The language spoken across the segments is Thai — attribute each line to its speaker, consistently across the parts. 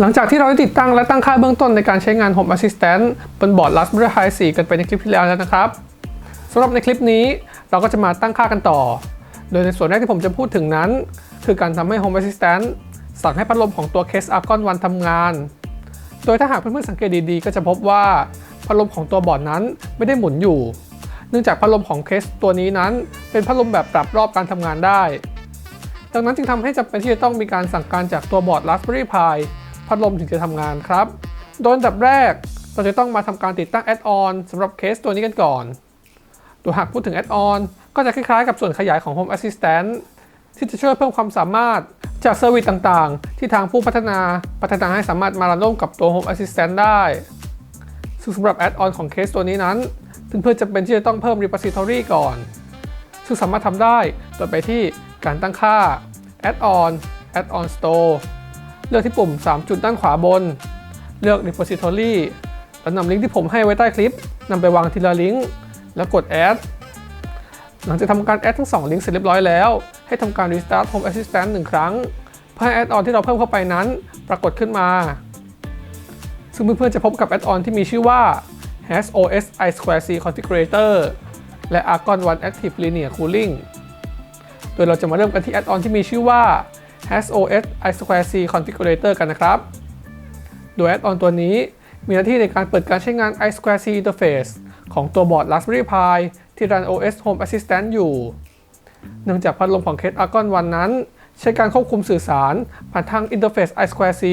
Speaker 1: หลังจากที่เราได้ติดตั้งและตั้งค่าเบื้องต้นในการใช้งาน Home Assistant บนบอร์ด Raspberry Pi 4 กันไปในคลิปที่แล้วแล้วนะครับสำหรับในคลิปนี้เราก็จะมาตั้งค่ากันต่อ โดยในส่วนแรกที่ผมจะพูดถึงนั้น คือการทำให้ Home Assistant สั่งให้พัดลมของตัว Case Argon One ทำงาน โดยถ้าหากเพื่อนๆสังเกตดีๆ ก็จะพบว่าพัดลมของตัวบอร์ดนั้นไม่ได้หมุนอยู่ เนื่องจากพัดลมของเคสตัวนี้นั้น เป็นพัดลมแบบปรับรอบการทำงานได้ ดังนั้นจึงทำให้จำเป็นที่จะต้องมีการสั่งการจากตัวบอร์ด Raspberry Pi พัดลมถึงจะทำงานครับ โดยอันดับแรกเราจะต้องมาทำการติดตั้งแอดออนสำหรับเคสตัวนี้กันก่อนโดยหากพูดถึงแอดออนก็จะคล้ายๆกับส่วนขยายของ Home Assistant ที่จะช่วยเพิ่มความสามารถจากเซอร์วิสต่างๆ ที่ทางผู้พัฒนาพัฒนาให้สามารถมารันร่วมกับตัว Home Assistant ได้ซึ่งสำหรับแอดออนของเคสตัวนี้นั้นเพื่อนๆจะเป็นที่จะต้องเพิ่ม repository ก่อน ซึ่งสามารถทำได้โดยไปที่การตั้งค่า add on add on store เลือกที่ปุ่ม 3 จุดด้านขวาบน เลือก repository แล้วนำลิงก์ที่ผมให้ไว้ใต้คลิปนำไปวางทีละลิงก์แล้วกด add หลังจากทำการ add ทั้ง 2 ลิงก์เสร็จเรียบร้อยแล้ว ให้ทำการ restart home assistant 1 ครั้ง เพื่อให้ add on ที่เราเพิ่มเข้าไปนั้น ปรากฏขึ้นมา ซึ่งเพื่อนๆจะพบกับ add on ที่มีชื่อว่า Has OS i2c Configurator และ Argon One Active Linear Cooling โดยเราจะมาเริ่มกันที่ add on ที่มีชื่อว่า Has OS i2c Configurator กันนะครับ โดย add on ตัวนี้มีหน้าที่ในการเปิดการใช้งาน i2c Interface ของตัวบอร์ด Raspberry Pi ที่รัน OS Home Assistant อยู่ เนื่องจากพัดลมของ Case Argon One นั้น ใช้การควบคุมสื่อสารผ่านทาง Interface i2c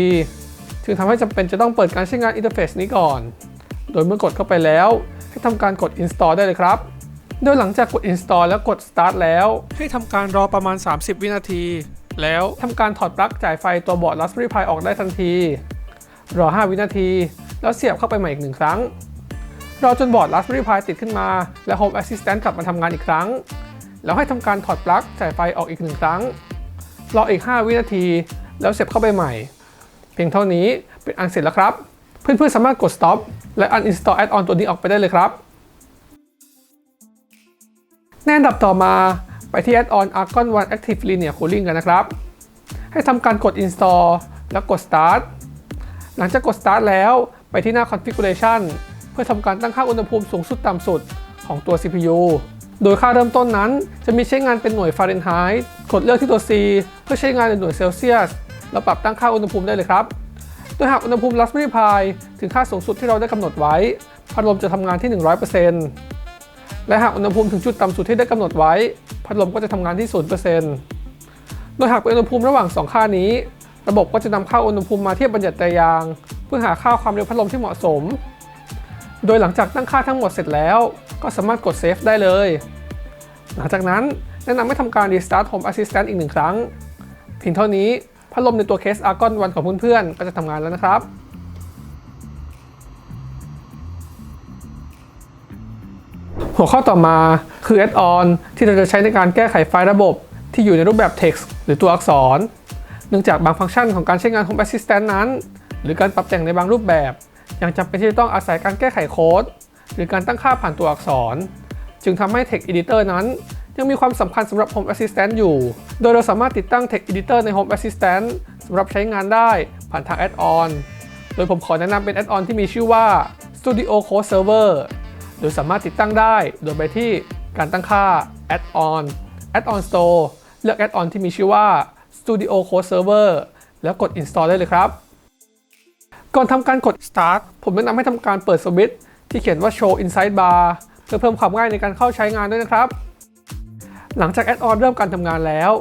Speaker 1: จึงทำให้จำเป็นจะต้องเปิดการใช้งาน Interface นี้ก่อน โดยเมื่อกดเข้าไปแล้วให้ทำการกด install ได้เลยครับโดยหลังจากกด install แล้วกด start แล้ว ให้ทำการรอประมาณ 30 วินาที แล้วทำการถอดปลั๊กจ่ายไฟตัวบอร์ด Raspberry Pi ออกได้ทันที รอ 5 วินาที แล้วเสียบเข้าไปใหม่อีกหนึ่งครั้ง รอจนบอร์ด Raspberry Pi ติดขึ้นมา และ Home Assistant กลับมาทำงานอีกครั้ง แล้วให้ทำการถอดปลั๊กจ่ายไฟออกอีกหนึ่งครั้ง รออีก 5 วินาที แล้วเสียบเข้าไปใหม่ เพียงเท่านี้เป็นอันเสร็จแล้วครับ เพื่อนๆสามารถกด stop และ uninstall add-on ตัวนี้ออกไปได้เลยครับแนะนดับต่อมา ที่ add-on Argon One Active Linear Cooling กันนะครับ ให้ทำการกด install แล้วกด start หลังจากกด start แล้วไปที่หน้า configuration เพื่อทำการตั้งค่าอุณหภูมิสูงสุดต่ำสุดของตัว CPU โดยค่าเริ่มต้นนั้นจะมีใช้งานเป็นหน่วยฟาเรนไฮต์กดเลือกที่ตัว C เพื่อใช้งานในหน่วยเซลเซียสแล้วปรับตั้งค่าอุณหภูมิได้เลยครับ โดยหากอุณหภูมิ Raspberry Pi ถึงค่าสูงสุดที่เราได้กำหนดไว้ พัดลมจะทำงานที่ 100% และหากอุณหภูมิถึงจุดต่ำสุดที่ได้กำหนดไว้ พัดลมก็จะทำงานที่ 0%โดยหากเป็นอุณหภูมิระหว่าง 2 ค่านี้ ระบบก็จะนำค่าอุณหภูมิมาเทียบบัญญัติตาราง เพื่อหาค่าความเร็วพัดลมที่เหมาะสม โดยหลังจากตั้งค่าทั้งหมดเสร็จแล้ว ก็สามารถกดเซฟได้เลย หลังจากนั้นแนะนำให้ทำการ Restart Home Assistant อีกหนึ่งครั้ง เพียงเท่านี้พัดลมในตัวเคส Argon One ของเพื่อนๆก็จะทำงานแล้วนะครับ หัวข้อต่อมาคือ Add-on ที่เราจะใช้ในการแก้ไขไฟล์ระบบ ที่อยู่ในรูปแบบ text หรือตัวอักษร เนื่องจากบางฟังก์ชันของการใช้งาน Home Assistant นั้น หรือการปรับแต่งในบางรูปแบบ ยังจำเป็นที่จะต้องอาศัยการแก้ไขโค้ด หรือการตั้งค่าผ่านตัวอักษร จึงทำให้ Text Editor นั้น ยังมีความสำคัญสำหรับ Home Assistant อยู่ โดยเราสามารถติดตั้ง Text Editor ใน Home Assistant สำหรับใช้งานได้ผ่านทาง Add-on โดยผมขอแนะนำเป็น Add-on ที่มีชื่อว่า Studio Code Server โดยสามารถติดตั้งได้ โดยไปที่การตั้งค่า Add-on Add-on Store เลือก Add-on ที่มีชื่อว่า Studio Code Server แล้วกด Install ได้เลยครับ ก่อนทำการกด Start ผมแนะนำให้ทำการเปิดสวิตช์ที่เขียนว่า Show Inside Bar เพื่อเพิ่มความง่ายในการเข้าใช้งานด้วยนะครับ หลังจากแอดออนเริ่มการทำงานแล้ว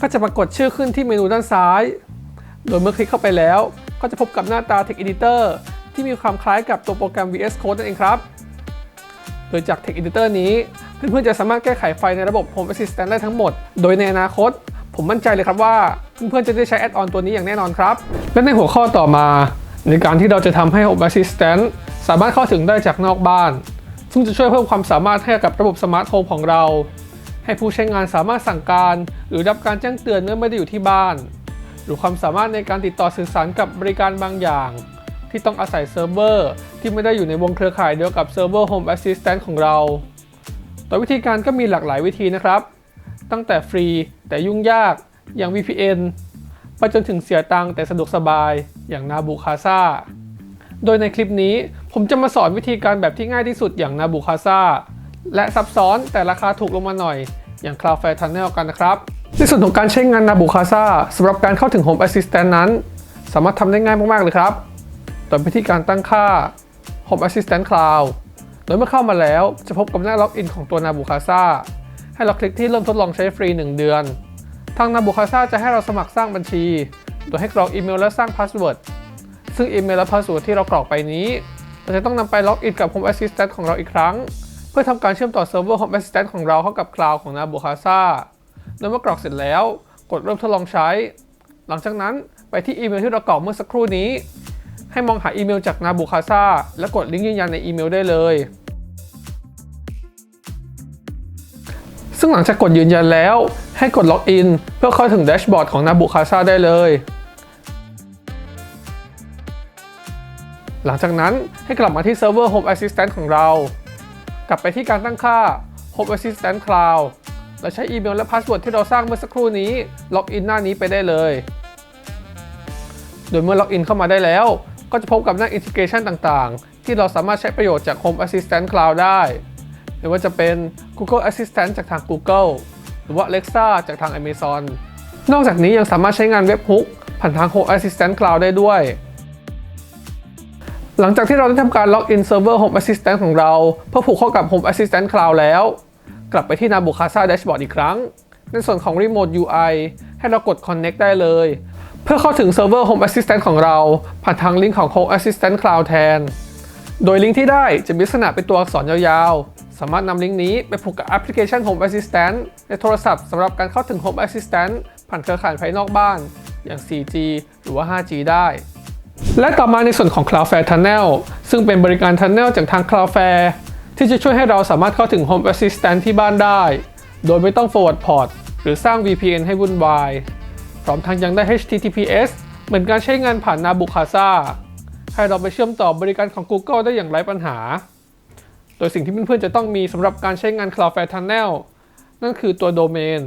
Speaker 1: ก็จะปรากฏชื่อขึ้นที่เมนูด้านซ้าย โดยเมื่อคลิกเข้าไปแล้ว ก็จะพบกับหน้าตา Text Editor ที่มีความคล้ายกับตัวโปรแกรม VS Code นั่นเองครับ โดยจาก Text Editor นี้ เพื่อนๆจะสามารถแก้ไขไฟในระบบ Home Assistant ได้ทั้งหมด โดยในอนาคต ผมมั่นใจเลยครับว่าเพื่อนๆจะได้ใช้แอดออนตัวนี้อย่างแน่นอนครับ และในหัวข้อต่อมา ในการที่เราจะทำให้ Home Assistant สามารถเข้าถึงได้จากนอกบ้าน ซึ่งจะช่วยเพิ่มความสามารถให้กับระบบสมาร์ทโฮมของเรา ให้ผู้ใช้งานสามารถสั่งการ หรือรับการแจ้งเตือนเมื่อไม่ได้อยู่ที่บ้าน หรือความสามารถในการติดต่อสื่อสารกับบริการบางอย่าง ที่ต้องอาศัยเซิร์ฟเวอร์ที่ไม่ได้อยู่ในวงเครือข่ายเดียวกับเซิร์ฟเวอร์ Home Assistant ของเราโดยวิธีการก็มีหลากหลายวิธีนะครับ ตั้งแต่ฟรีแต่ยุ่งยากอย่าง VPN ไปจนถึงเสียตังค์แต่สะดวกสบายอย่างนาบูคาซาโดยในคลิปนี้ผมจะมาสอนวิธีการแบบที่ง่ายที่สุดอย่างนาบูคาซาและซับซ้อนแต่ราคาถูกลงมาหน่อย อย่าง Cloudflare Tunnel กันนะครับในส่วนของการใช้งานนาบูคาซาสำหรับการเข้าถึง Home Assistant นั้น สามารถทำได้ง่ายมาก ๆ เลยครับ โดยวิธีการตั้งค่า Home Assistant Cloud โดยเมื่อเข้ามาแล้วจะพบกับหน้าล็อกอินของตัว Nabucasa ให้เราคลิกที่เริ่มทดลองใช้ฟรี 1 เดือน ทาง Nabucasa จะให้เราสมัครสร้างบัญชี โดยให้กรอกอีเมลและสร้างพาสเวิร์ด ซึ่งอีเมลและพาสเวิร์ดที่เรากรอกไปนี้เราจะต้องนำไปล็อกอินกับ Home Assistant ของเราอีกครั้ง เพื่อทำการเชื่อมต่อเซิร์ฟเวอร์ Home Assistant ของเราเข้ากับคลาวด์ของ Nabucasa โดยเมื่อกรอกเสร็จแล้ว กดเริ่มทดลองใช้ หลังจากนั้นไปที่อีเมลที่เรากรอกเมื่อสักครู่นี้ ให้มองหาอีเมลจาก Nabucasa และกดลิงก์ยืนยันในอีเมลได้เลย ซึ่งหลังจากกดยืนยันแล้ว ให้กดล็อกอินเพื่อเข้าถึงแดชบอร์ดของ Nabucasa ได้เลย หลังจากนั้นให้กลับมาที่เซิร์ฟเวอร์ Home Assistant ของเรา กลับไปที่การตั้งค่า Home Assistant Cloud และใช้อีเมลและพาสเวิร์ดที่เราสร้างเมื่อสักครู่นี้ล็อกอินหน้านี้ไปได้เลย โดยเมื่อล็อกอินเข้ามาได้แล้ว ก็จะพบกับหน้า Integration ต่างๆ ที่เราสามารถใช้ประโยชน์จาก Home Assistant Cloud ได้ไม่ว่าจะเป็น Google Assistant จากทาง Google หรือว่า Alexa จากทาง Amazon นอกจากนี้ยังสามารถใช้งานเว็บฮุกผ่านทาง Home Assistant Cloud ได้ด้วย หลังจากที่เราได้ทำการล็อกอินเซิร์ฟเวอร์ Home Assistant ของเรา เพื่อผูกเข้ากับ Home Assistant Cloud แล้ว กลับไปที่ Nabucasa Dashboard อีกครั้ง ในส่วนของ Remote UI ให้เรากด Connect ได้เลย เพื่อเข้าถึงเซิร์ฟเวอร์ Home Assistant ของเรา ผ่านทางลิงก์ของ Home Assistant Cloud แทน โดยลิงก์ที่ได้จะมีลักษณะเป็นตัวอักษรยาวๆ สามารถนำลิงก์นี้ไปผูกกับแอปพลิเคชัน Home Assistant ในโทรศัพท์สำหรับการเข้าถึง Home Assistant ผ่านเครือข่ายภายนอกบ้าน อย่าง 4G หรือว่า 5G ได้ และต่อมาในส่วนของ Cloudflare Tunnel ซึ่งเป็นบริการ Tunnel จากทาง Cloudflare ที่จะช่วยให้เราสามารถเข้าถึง Home Assistant ที่บ้านได้ โดยไม่ต้อง forward port หรือสร้าง VPN ให้วุ่นวาย พร้อมทั้งยังได้ HTTPS เหมือนการใช้งานผ่าน Nabucasa ให้เราไปเชื่อมต่อบริการของ Google ได้อย่างไร้ปัญหา โดยสิ่งที่เพื่อนๆจะต้องมีสำหรับการใช้งาน Cloudflare Tunnel นั่นคือตัวโดเมน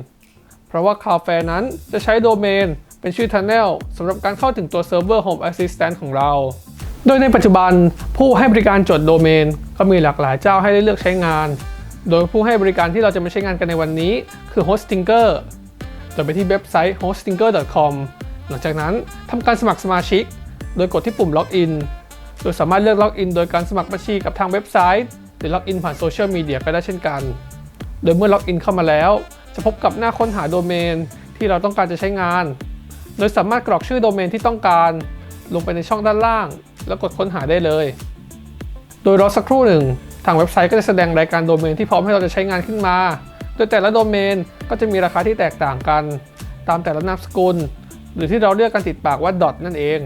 Speaker 1: เพราะว่า Cloudflare นั้นจะใช้โดเมนเป็นชื่อ Tunnel สำหรับการเข้าถึงตัวเซิร์ฟเวอร์ Home Assistant ของเรา โดยในปัจจุบันผู้ให้บริการจดโดเมน ก็มีหลากหลายเจ้าให้ได้เลือกใช้งาน โดยผู้ให้บริการที่เราจะมาใช้งานกันในวันนี้คือ Hostinger ดยไปที่เว็บไซต์ hostinger.com หลังจากนั้นทำการสมัครสมาชิก โดยกดที่ปุ่มล็อกอินโดยสามารถเลือกล็อกอินโดยการสมัครบัญชีกับทางเว็บไซต์ หรือล็อกอินผ่านโซเชียลมีเดียก็ได้เช่นกัน โดยเมื่อล็อกอินเข้ามาแล้ว จะพบกับหน้าค้นหาโดเมนที่เราต้องการจะใช้งาน โดยสามารถกรอกชื่อโดเมนที่ต้องการ ลงไปในช่องด้านล่าง แล้วกดค้นหาได้เลย โดยรอสักครู่หนึ่ง ทางเว็บไซต์ก็จะแสดงรายการโดเมนที่พร้อมให้เราจะใช้งานขึ้นมา โดยแต่ละโดเมนก็จะมีราคาที่แตกต่างกัน ตามแต่ละนามสกุล หรือที่เราเรียกกันติดปากว่า dot นั่นเอง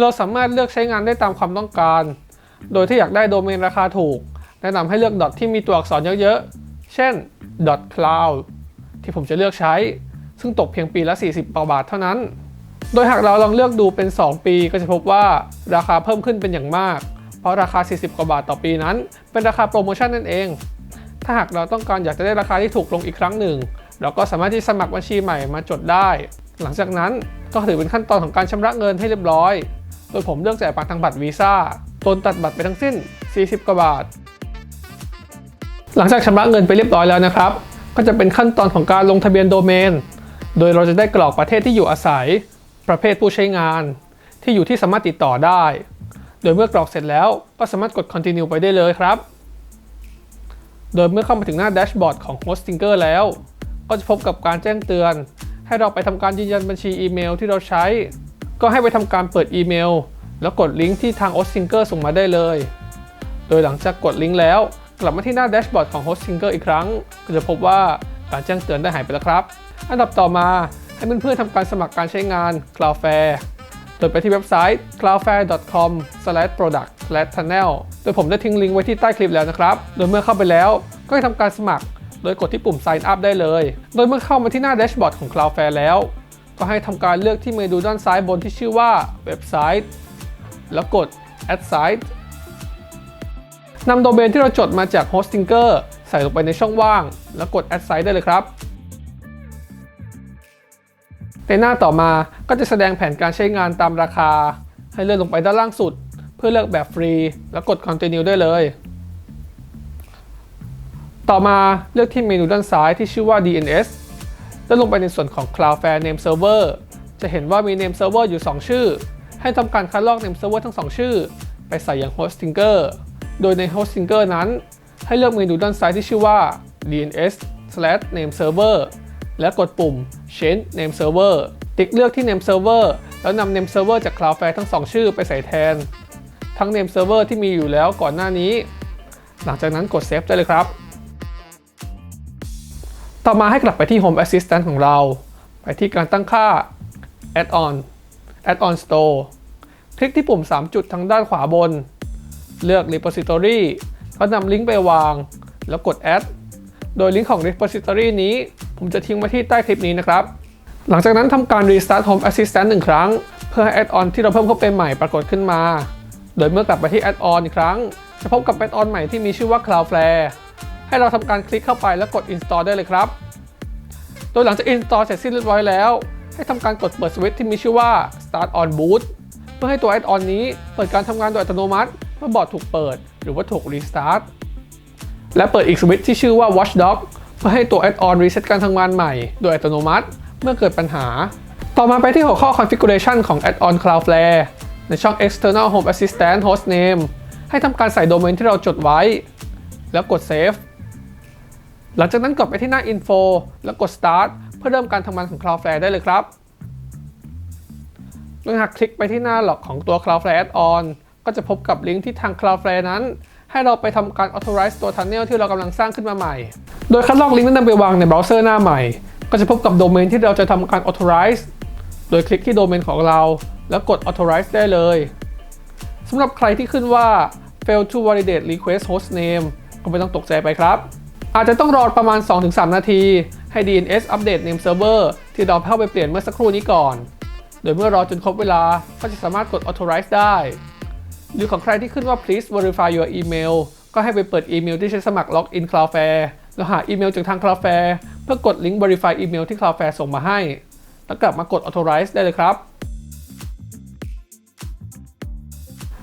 Speaker 1: เราสามารถเลือกใช้งานได้ตามความต้องการ โดยถ้าอยากได้โดเมนราคาถูก แนะนำให้เลือก dot ที่มีตัวอักษรเยอะๆ เช่น dot cloud ที่ผมจะเลือกใช้ ซึ่งตกเพียงปีละ 40บาทเท่านั้น โดยหากเราลองเลือกดูเป็น 2 ปีก็จะพบว่าราคาเพิ่มขึ้นเป็นอย่างมาก เพราะราคา 40 กว่าบาทต่อปีนั้น เป็นราคาโปรโมชั่นนั่นเอง ถ้าหากเราต้องการอยากจะได้ราคาที่ถูกลงอีกครั้งหนึ่ง เราก็สามารถที่สมัครบัญชีใหม่มาจดได้ หลังจากนั้นก็ถือเป็นขั้นตอนของการชำระเงินให้เรียบร้อย โดยผมเลือกจ่ายผ่านทางบัตรวีซ่าโดนตัดบัตรไปทั้งสิ้น 40 กว่าบาท หลังจากชำระเงินไปเรียบร้อยแล้วนะครับ ก็จะเป็นขั้นตอนของการลงทะเบียนโดเมน โดยเราจะได้กรอกประเทศที่อยู่อาศัย ประเภทผู้ใช้งาน ที่อยู่ที่สามารถติดต่อได้ โดยเมื่อกรอกเสร็จแล้วก็สามารถกด continue ไปได้เลยครับ โดยเมื่อเข้ามาถึงหน้าแดชบอร์ดของ Hostinger แล้ว ก็จะพบกับการแจ้งเตือน ให้เราไปทำการยืนยันบัญชีอีเมลที่เราใช้ ก็ให้ไปทำการเปิดอีเมล แล้วกดลิงก์ที่ทาง Hostinger ส่งมาได้เลย โดยหลังจากกดลิงก์แล้ว กลับมาที่หน้าแดชบอร์ดของ Hostinger อีกครั้ง ก็จะพบว่าการแจ้งเตือนได้หายไปแล้วครับ อันดับต่อมาให้เพื่อนๆทำการสมัครการใช้งาน Cloudflare โดยไปที่เว็บไซต์ cloudflare.com/product channel โดยผมได้ทิ้งลิงก์ไว้ที่ใต้คลิปแล้วนะครับ โดยเมื่อเข้าไปแล้วก็ให้ทำการสมัคร โดยกดที่ปุ่ม sign up ได้เลย โดยเมื่อเข้ามาที่หน้าแดชบอร์ดของ Cloudflare แล้ว ก็ให้ทำการเลือกที่เมนูด้านซ้ายบนที่ชื่อว่าเว็บไซต์ แล้วกด add site นำโดเมนที่เราจดมาจาก Hostinger ใส่ลงไปในช่องว่าง แล้วกด add site ได้เลยครับในหน้าต่อมาก็จะแสดงแผนการใช้งานตามราคา ให้เลื่อนลงไปด้านล่างสุด เพื่อเลือกแบบฟรี แล้วกด continue ได้เลย ต่อมาเลือกที่เมนูด้านซ้ายที่ชื่อว่า DNS แล้วลงไปในส่วนของ Cloudflare Name Server จะเห็นว่ามี Name Server อยู่ 2 ชื่อ ให้ทำการคัดลอก Name Server ทั้ง 2 ชื่อ ไปใส่อย่าง Hostinger โดยใน Hostinger นั้น ให้เลือกเมนูด้านซ้ายที่ชื่อว่า DNS name server และกดปุ่ม change name server ติ๊กเลือกที่ name server แล้วนำ name server จาก Cloudflare ทั้ง 2 ชื่อไปใส่แทน ทั้ง name server ที่มีอยู่แล้วก่อนหน้านี้ หลังจากนั้นกด save ได้เลยครับ ต่อมาให้กลับไปที่ Home Assistant ของเรา ไปที่การตั้งค่า Add-on Add-on Store คลิกที่ปุ่ม 3 จุดทางด้านขวาบน เลือก Repository ก็นำลิงก์ไปวาง แล้วกด Add โดยลิงก์ของ Repository นี้ ผมจะทิ้งไว้ที่ใต้คลิปนี้นะครับ หลังจากนั้นทำการ Restart Home Assistant หนึ่งครั้ง เพื่อให้ Add-on ที่เราเพิ่มเข้าไปใหม่ปรากฏขึ้นมา โดยเมื่อกลับไปที่ Add-on อีกครั้ง จะพบกับ Add-on ใหม่ที่มีชื่อว่า Cloudflare ให้เราทำการคลิกเข้าไปแล้วกด Install ได้เลยครับ โดยหลังจาก Install เสร็จสิ้นเรียบร้อยแล้ว ให้ทำการกดเปิดสวิตช์ที่มีชื่อว่า Start on Boot เพื่อให้ตัว Add-on นี้เปิดการทำงานโดยอัตโนมัติ เมื่อบอร์ดถูกเปิด หรือว่าถูก Restart และเปิดอีกสวิตช์ที่ชื่อว่า Watchdog เพื่อให้ตัว Add-on reset การทำงานใหม่ โดยอัตโนมัติ เมื่อเกิดปัญหา ต่อมาไปที่หัวข้อ configuration ของ Add-on Cloudflare ในช่อง external home assistant hostname ให้ทำการใส่โดเมนที่เราจดไว้ แล้วกด save หลังจากนั้นกดไปที่หน้า info แล้วกด start เพื่อเริ่มการทำงานของ Cloudflare ได้เลยครับโดยหากคลิกไปที่หน้าหลอกของตัว Cloudflare Add-on ก็จะพบกับลิงก์ที่ทาง Cloudflare นั้น ให้เราไปทำการ authorize ตัว tunnel ที่เรากำลังสร้างขึ้นมาใหม่ โดยคัดลอกลิงก์นั้นนำไปวางในเบราว์เซอร์หน้าใหม่ ก็จะพบกับโดเมนที่เราจะทำการ authorize โดยคลิกที่โดเมนของเรา แล้วกด authorize ได้เลยสำหรับใครที่ขึ้นว่า fail to validate request host name ก็ไม่ต้องตกใจไปครับ อาจจะต้องรอประมาณ 2-3 นาทีให้ DNS อัปเดต name server ที่เราเข้าไปเปลี่ยนเมื่อสักครู่นี้ก่อน โดยเมื่อรอจนครบเวลาก็จะสามารถกด authorize ได้ หรือของใครที่ขึ้นว่า please verify your email ก็ให้ไปเปิดอีเมลที่ใช้สมัคร login Cloudflare แล้วหาอีเมลจากทาง Cloudflare เพื่อกดลิงก์ verify อีเมลที่ Cloudflare ส่งมาให้ แล้วกลับมากด authorize ได้เลยครับ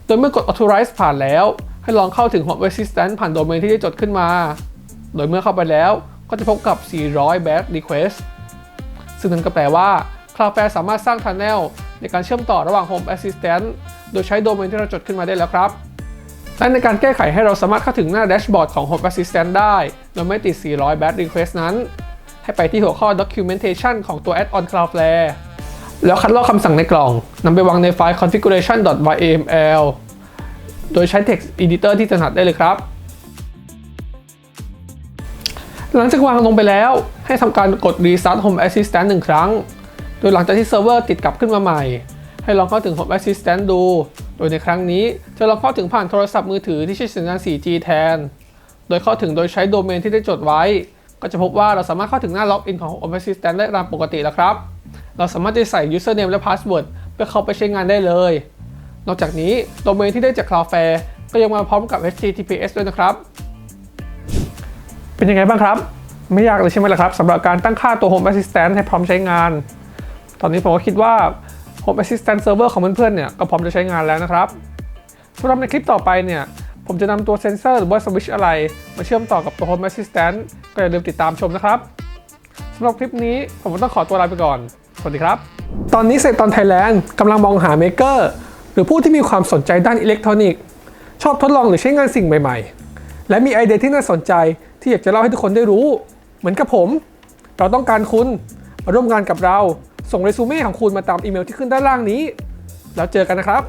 Speaker 1: โดยเมื่อกด authorize ผ่านแล้ว ให้ลองเข้าถึง Home Assistant ผ่านโดเมนที่ได้จดขึ้นมา โดยเมื่อเข้าไปแล้วก็จะพบกับ 400 batch request ซึ่งนั่นก็แปลว่า Cloudflare สามารถสร้าง tunnel ในการเชื่อมต่อระหว่าง Home Assistant โดยใช้โดเมนที่เราจดขึ้นมาได้แล้วครับและในการแก้ไขให้เราสามารถเข้าถึงหน้าแดชบอร์ดของ Home Assistant ได้ โดยไม่ติด 400 batch request นั้น ให้ไปที่หัวข้อ documentation ของตัว add-on Cloudflare แล้วคัดลอกคำสั่งในกล่องนำไปวางในไฟล์ configuration.yml โดยใช้ text editor ที่ถนัดได้เลยครับ หลังจากวางลงไปแล้วให้ทำการกด Restart Home Assistant หนึ่งครั้ง โดยหลังจากที่เซิร์ฟเวอร์ติดกลับขึ้นมาใหม่ ให้ลองเข้าถึง Home Assistant ดู โดยในครั้งนี้จะลองเข้าถึงผ่านโทรศัพท์มือถือที่ใช้สัญญาณ 4G แทน โดยเข้าถึงโดยใช้โดเมนที่ได้จดไว้ ก็จะพบว่าเราสามารถเข้าถึงหน้าล็อกอินของ Home Assistant ได้ตามปกติแล้วครับ เราสามารถจะใส่ username และ password เพื่อเข้าไปใช้งานได้เลย นอกจากนี้โดเมนที่ได้จาก Cloudflare ก็ยังมาพร้อมกับ HTTPS ด้วยนะครับ เป็นยังไงบ้างครับ ไม่ยากเลยใช่ไหมล่ะครับสำหรับการตั้งค่าตัว Home Assistant ให้พร้อมใช้งาน ตอนนี้ผมก็คิดว่า Home Assistant Server ของเพื่อนๆเนี่ยก็พร้อมจะใช้งานแล้วนะครับสำหรับในคลิปต่อไปเนี่ยผมจะนำตัวเซนเซอร์หรือว่าสวิตช์อะไร มาเชื่อมต่อกับตัว Home Assistant ก็อย่าลืมติดตามชมนะครับสำหรับคลิปนี้ผมก็ต้องขอตัวลาไปก่อน สวัสดีครับ ตอนนี้เซตอนไทยแลนด์กำลังมองหาเมกเกอร์หรือผู้ที่มีความสนใจด้านอิเล็กทรอนิกส์ ชอบทดลองหรือใช้งานสิ่งใหม่ๆ และมีไอเดียที่น่าสนใจที่อยากจะเล่าให้ทุกคนได้รู้ เหมือนกับผม เราต้องการคุณมาร่วมงานกับเรา ส่งเรซูเม่ของคุณมาตามอีเมลที่ขึ้นด้านล่างนี้ แล้วเจอกันนะครับ